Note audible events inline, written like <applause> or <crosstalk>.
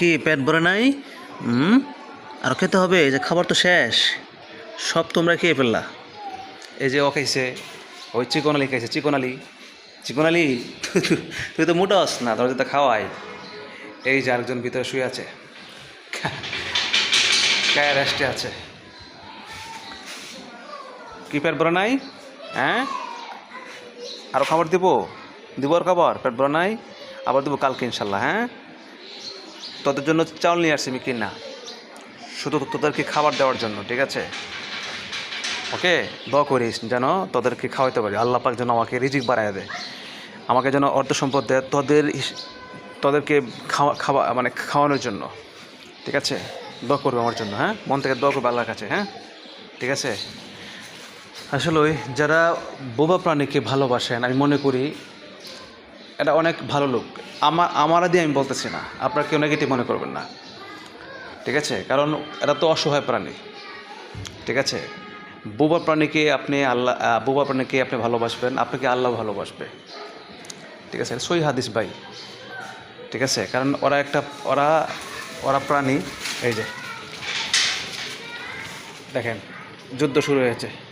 কি, পেট ভরে নাই? হুম? আর খেতে হবে যে খাবার তো শেষ। সব তোমরা খেয়ে ফেললা। এই যে ও খাইছে, ওই চিকন আলি খাইছে, চিকন আলি। চিকন আলি? <laughs> তুই তো মোটাস না, তোর তো খাওয়াই। এই যে আরেকজন ভিতরে শুয়ে আছে। <laughs> কায় রেস্টে আছে। কি, পেট ভরে নাই? হ্যাঁ? আরও খাবার দিব? দিব আর খাবার? পেট ভরে নাই? আবার দেবো কালকে ইনশাল্লাহ হ্যাঁ? তোদের জন্য চাউল নিয়ে আসছি আমি কিনা শুধু তোদেরকে খাবার দেওয়ার জন্য, ঠিক আছে? ওকে? দোয়া করিস যেন তোদেরকে খাওয়াইতে পারি। আল্লাহ পাক যেন আমাকে রিজিক বাড়ায় দেয়। আমাকে যেন অর্থ সম্পদ দেয় তোদের তোদেরকে খাওয়া খাওয়া মানে খাওয়ানোর জন্য। ঠিক আছে? দোয়া করবে আমার জন্য হ্যাঁ? মন থেকে দোয়া করবে আল্লাহর কাছে হ্যাঁ? ঠিক আছে? আসলে যারা বোবা প্রাণীকে ভালোবাসেন, আমি মনে করি এটা অনেক ভালো লোক। আমার আমারা দিয়ে আমি বলতেছি না। আপনারা কেউ নেগেটিভ মনে করবেন না। ঠিক আছে? কারণ এটা তো অসহায় প্রাণী। ঠিক আছে? বোবা প্রাণীকে আপনি আল্লাহ বোবা প্রাণীকে আপনি ভালোবাসবেন। আপনাকে আল্লাহ ভালোবাসবে। ঠিক আছে? সই হাদিস ভাই। ঠিক আছে? কারণ ওরা একটা, ওরা ওরা প্রাণী। এই যে। দেখেন, যুদ্ধ শুরু হয়েছে।